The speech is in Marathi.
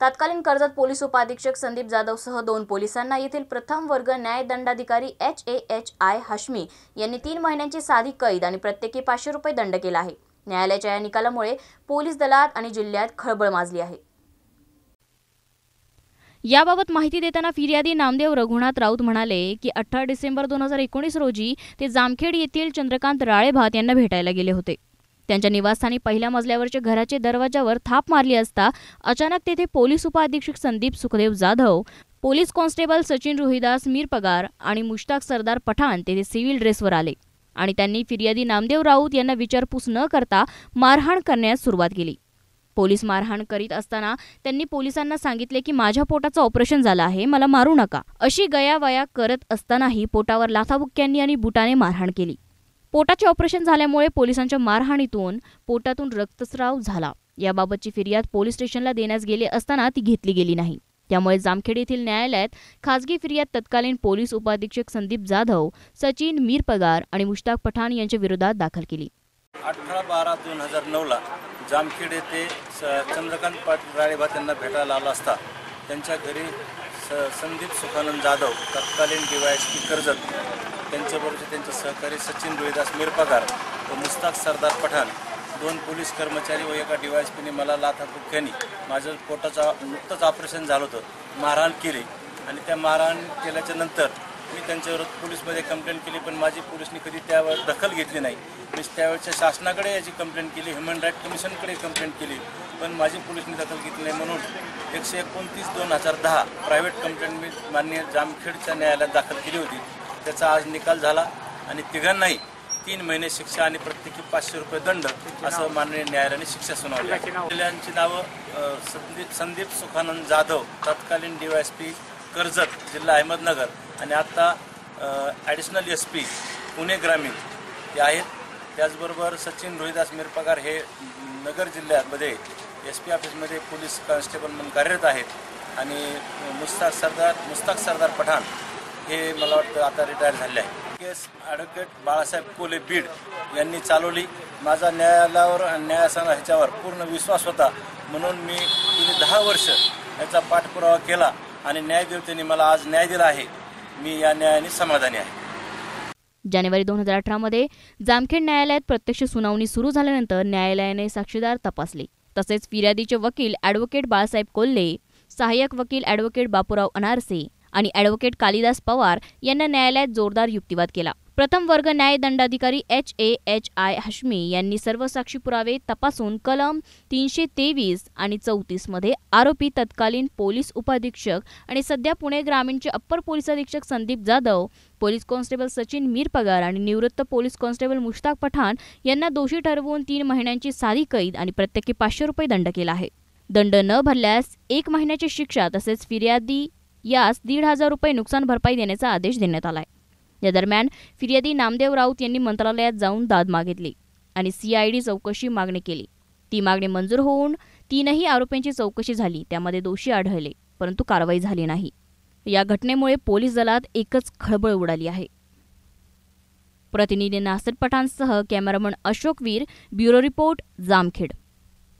तत्कालीन कर्जत पोलीस उपाधीक्षक संदीप जाधवसह दोन पोलिसांना येथील प्रथम वर्ग न्यायदंडाधिकारी H A H I Hashmi यांनी तीन महिन्यांची साधी कैद आणि प्रत्येकी पाचशे रुपये दंड केला आहे. न्यायालयाच्या या निकालामुळे पोलीस दलात आणि जिल्ह्यात खळबळ माजली आहे. याबाबत माहिती देताना फिर्यादी नामदेव रघुनाथ राऊत म्हणाले की अठरा डिसेंबर दोन हजार एकोणीस रोजी ते जामखेड येथील चंद्रकांत राळेभात यांना भेटायला गेले होते. त्यांच्या निवासस्थानी पहिल्या मजल्यावरच्या घराचे दरवाजावर थाप मारली असता अचानक तेथे पोलीस उपअधीक्षक Sandeep Sukhdev Jadhav police constable Sachin Rohidas Mirpagar आणि मुश्ताक सरदार पठाण तेथे सिव्हिल ड्रेसवर आले आणि त्यांनी फिर्यादी नामदेव राऊत यांना विचारपूस न करता मारहाण करण्यास सुरुवात केली. पोलीस मारहाण करीत असताना त्यांनी पोलिसांना सांगितले की माझ्या पोटाचं ऑपरेशन झालं आहे मला मारू नका. अशी गयावया करत असतानाही पोटावर लाथाबुक्क्यांनी आणि बुटाने मारहाण केली. पोटाचे ऑपरेशन झाल्यामुळे पोलिसांच्या मारहाणीतून पोटातून रक्तस्राव झाला. याबाबतची फिर्याद पोलीस स्टेशनला देण्यास गेले असताना ती घेतली गेली नाही. त्यामुळे जामखेड येथील न्यायालयात खासगी फिर्याद तत्कालीन पोलीस उपाधीक्षक संदीप जाधव सचिन मीर पगार आणि मुश्ताक पठाण यांच्या विरोधात दाखल केली. अठरा बारा दोन हजार नऊला जामखेड येथे चंद्रकांत पाटील राळेभात यांना भेटायला आला असता. त्यांच्या घरी स संदीप सुखानंद जाधव तत्कालीन D Y S P Karjat त्यांच्याबरोबरचे त्यांचे सहकारी सचिन रोहिदास मिरपगार व मुस्ताक सरदार पठाण दोन पोलीस कर्मचारी व एका डी पीने मला लाथाबुक्क्यांनी माझं पोटाचं नुकतंच ऑपरेशन झालं होतं मारहाण केली. आणि त्या मारहाण केल्याच्यानंतर मी त्यांच्याविरोधात पोलीसमध्ये कंप्लेंट केली पण माझी पोलिसने कधी त्यावर दखल घेतली नाही. मी त्यावेळच्या शासनाकडे याची कंप्लेंट केली ह्युमन राईट कमिशनकडे कंप्लेंट केली पण माझी पोलिसने दखल घेतली नाही म्हणून एकशे एकोणतीस दोन हजार दहा प्रायव्हेट कंप्लेंट मी माननीय जामखेडच्या न्यायालयात दाखल केली होती. त्याचा आज निकाल झाला आणि तिघांनाही तीन महिने शिक्षा आणि प्रत्येकी पाचशे रुपये दंड असं माननीय न्यायालयाने शिक्षा सुनावली. जिल्ह्यांची नावं. संदीप संदीप सुखानंद जाधव तत्कालीन D Y S P Karjat जिल्हा अहमदनगर आणि आत्ता ॲडिशनल एस पी पुणे ग्रामीण हे आहेत. त्याचबरोबर सचिन रोहिदास मिरपगार हे नगर जिल्ह्यामध्ये एस पी ऑफिसमध्ये पोलीस कॉन्स्टेबल म्हणून कार्यरत आहेत. आणि मुस्ताक सरदार मुस्ताक सरदार पठाण हे मला वाटतं आता रिटायर झाले आहे. केस ॲडव्होकेट बाळासाहेब कोले बीड यांनी चालवली. माझा न्यायालयावर आणि न्यायासना ह्याच्यावर पूर्ण विश्वास होता. म्हणून मी गेली दहा वर्ष याचा पाठपुरावा केला आणि न्यायदेवतेने मला आज न्याय दिला आहे. मी या न्यायाने समाधानी आहे. जानेवारी दोन हजार अठरामध्ये जामखेड न्यायालयात प्रत्यक्ष सुनावणी सुरू झाल्यानंतर न्यायालयाने साक्षीदार तपासले. तसेच फिर्यादीचे वकील ॲडव्होकेट बाळासाहेब कोल्हे सहाय्यक वकील ॲडव्होकेट बापूराव अनारसे आणि ॲडव्होकेट कालिदास पवार यांना न्यायालयात जोरदार युक्तिवाद केला. प्रथम वर्ग न्यायदंडाधिकारी H A H I Hashmi यांनी सर्व साक्षी पुरावे तपासून कलम तीनशे तेवीस आणि चौतीसमध्ये आरोपी तत्कालीन पोलीस उपाधीक्षक आणि सध्या पुणे ग्रामीणचे अप्पर पोलीस अधीक्षक संदीप जाधव पोलीस कॉन्स्टेबल सचिन मीरपगार आणि निवृत्त पोलीस कॉन्स्टेबल मुश्ताक पठाण यांना दोषी ठरवून तीन महिन्यांची साधी कैद आणि प्रत्येकी पाचशे रुपये दंड केला आहे. दंड न भरल्यास एक महिन्याची शिक्षा तसेच फिर्यादी यास दीड हजार रुपये नुकसान भरपाई देण्याचा आदेश देण्यात आलाय. या दरम्यान फिर्यादी नामदेव राऊत यांनी मंत्रालयात जाऊन दाद मागितली आणि सीआयडी चौकशी मागणी केली. ती मागणी मंजूर होऊन तीनही आरोपींची चौकशी झाली त्यामध्ये दोषी आढळले परंतु कारवाई झाली नाही. या घटनेमुळे पोलीस दलात एकच खळबळ उडाली आहे. प्रतिनिधी Nasir पठाणसह cameraman Ashok Veer bureau report Jamkhed.